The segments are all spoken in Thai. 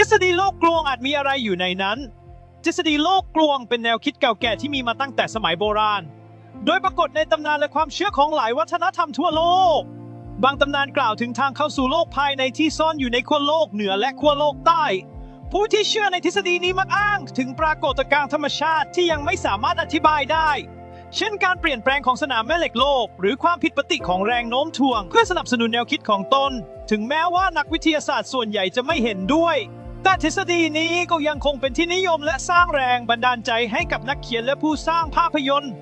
ทฤษฎีโลกกลวงอาจมีอะไรอยู่ในนั้น ทฤษฎีโลกกลวงเป็นแนวคิดเก่าแก่ที่มีมาตั้งแต่สมัยโบราณ โดยปรากฏในตำนานและความเชื่อของหลายวัฒนธรรมทั่วโลก บางตำนานกล่าวถึงทางเข้าสู่โลกภายในที่ซ่อนอยู่ในขั้วโลกเหนือและขั้วโลกใต้ ผู้ที่เชื่อในทฤษฎีนี้มักอ้าง ถึงปรากฏการณ์ธรรมชาติที่ยังไม่สามารถอธิบายได้เช่นการเปลี่ยนแปลงของสนามแม่เหล็กโลก หรือความผิดปกติของแรงโน้มถ่วง เพื่อสนับสนุนแนวคิดของตน ถึงแม้ว่านักวิทยาศาสตร์ส่วนใหญ่จะไม่เห็นด้วย แต่ทฤษฎีนี้ก็ยังคงเป็นที่นิยมและสร้างแรงบันดาลใจให้กับนักเขียนและผู้สร้างภาพยนตร์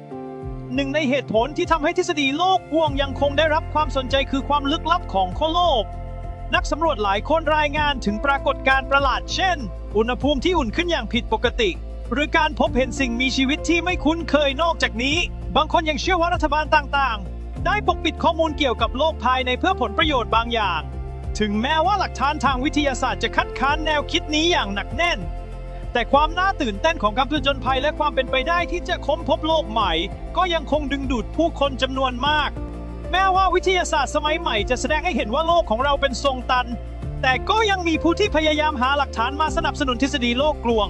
หนึ่งในเหตุผลที่ทำให้ทฤษฎีโลกกวงยังคงได้รับความสนใจคือความลึกลับของขั้วโลก นักสำรวจหลายคนรายงานถึงปรากฏการณ์ประหลาดเช่น อุณหภูมิที่อุ่นขึ้นอย่างผิดปกติ หรือการพบเห็นสิ่งมีชีวิตที่ไม่คุ้นเคยนอกจากนี้ บางคนยังเชื่อว่ารัฐบาลต่างๆ ได้ปกปิดข้อมูลเกี่ยวกับโลกภายในเพื่อผลประโยชน์บางอย่าง ถึงแม้ว่าหลักฐานทางวิทยาศาสตร์จะคัดค้านแนวคิดนี้อย่างหนักแน่น แต่ความน่าตื่นเต้นของการผจญภัยและความเป็นไปได้ที่จะค้นพบโลกใหม่ ก็ยังคงดึงดูดผู้คนจำนวนมาก แม้ว่าวิทยาศาสตร์สมัยใหม่จะแสดงให้เห็นว่าโลกของเราเป็นทรงตัน แต่ก็ยังมีผู้ที่พยายามหาหลักฐานมาสนับสนุนทฤษฎีโลกกลวง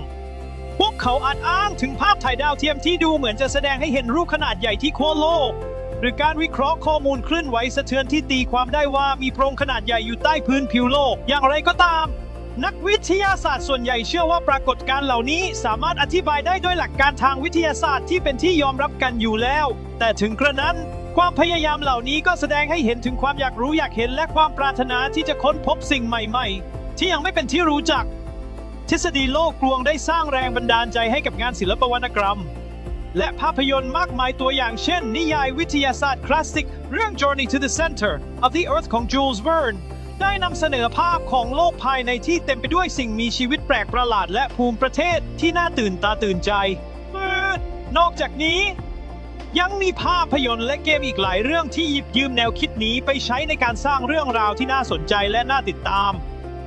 พวกเขาอาจอ้างถึงภาพถ่ายดาวเทียมที่ดูเหมือนจะแสดงให้เห็นรูปขนาดใหญ่ที่ขั้วโลก หรือการวิเคราะห์ข้อมูลคลื่นไหวสะเทือนที่ตีความได้ว่ามีโพรงขนาดใหญ่อยู่ใต้พื้นผิวโลก อย่างไรก็ตาม นักวิทยาศาสตร์ส่วนใหญ่เชื่อว่าปรากฏการณ์เหล่านี้สามารถอธิบายได้ด้วยหลักการทางวิทยาศาสตร์ที่เป็นที่ยอมรับกันอยู่แล้ว แต่ถึงกระนั้นความพยายามเหล่านี้ก็แสดงให้เห็นถึงความอยากรู้อยากเห็นและความปรารถนาที่จะค้นพบสิ่งใหม่ๆ ที่ยังไม่เป็นที่รู้จัก ทฤษฎีโลกกลวงได้สร้างแรงบันดาลใจให้กับงานศิลปวรรณกรรม และภาพยนตร์มากมายตัวอย่างเช่น นิยายวิทยาศาสตร์คลาสสิก เรื่อง Journey to the Center of the Earth ของ Jules Verne ได้นำเสนอภาพของโลกภายในที่เต็มไปด้วยสิ่งมีชีวิตแปลกประหลาดและภูมิประเทศที่น่าตื่นตาตื่นใจ นอกจากนี้ ยังมีภาพยนตร์และเกมอีกหลายเรื่องที่หยิบยืมแนวคิดนี้ไปใช้ในการสร้างเรื่องราวที่น่าสนใจและน่าติดตาม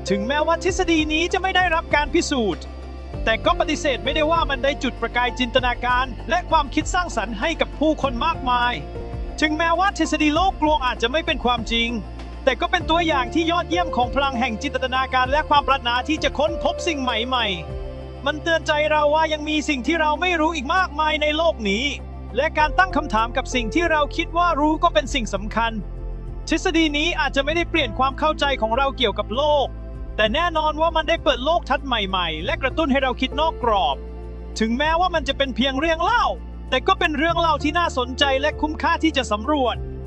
ถึงแม้ว่าทฤษฎีนี้จะไม่ได้รับการพิสูจน์ แต่ก็ปฏิเสธไม่ได้ว่ามันได้จุดประกายจินตนาการ และความคิดสร้างสรรค์ให้กับผู้คนมากมาย ถึงแม้ว่าทฤษฎีโลกกลวงอาจจะไม่เป็นความจริง แต่ก็เป็นตัวอย่างที่ยอดเยี่ยมของพลังแห่งจินตนาการและความปรารถนาที่จะค้นพบสิ่งใหม่ๆ มันเตือนใจเราว่ายังมีสิ่งที่เราไม่รู้อีกมากมายในโลกนี้ และการตั้งคำถามกับสิ่งที่เราคิดว่ารู้ก็เป็นสิ่งสำคัญ ทฤษฎีนี้อาจจะไม่ได้เปลี่ยนความเข้าใจของเราเกี่ยวกับโลก แต่แน่นอนว่ามันได้เปิดโลกทัศน์ใหม่ๆ และกระตุ้นให้เราคิดนอกกรอบ ถึงแม้ว่ามันจะเป็นเพียงเรื่องเล่า แต่ก็เป็นเรื่องเล่าที่น่าสนใจและคุ้มค่าที่จะสำรวจ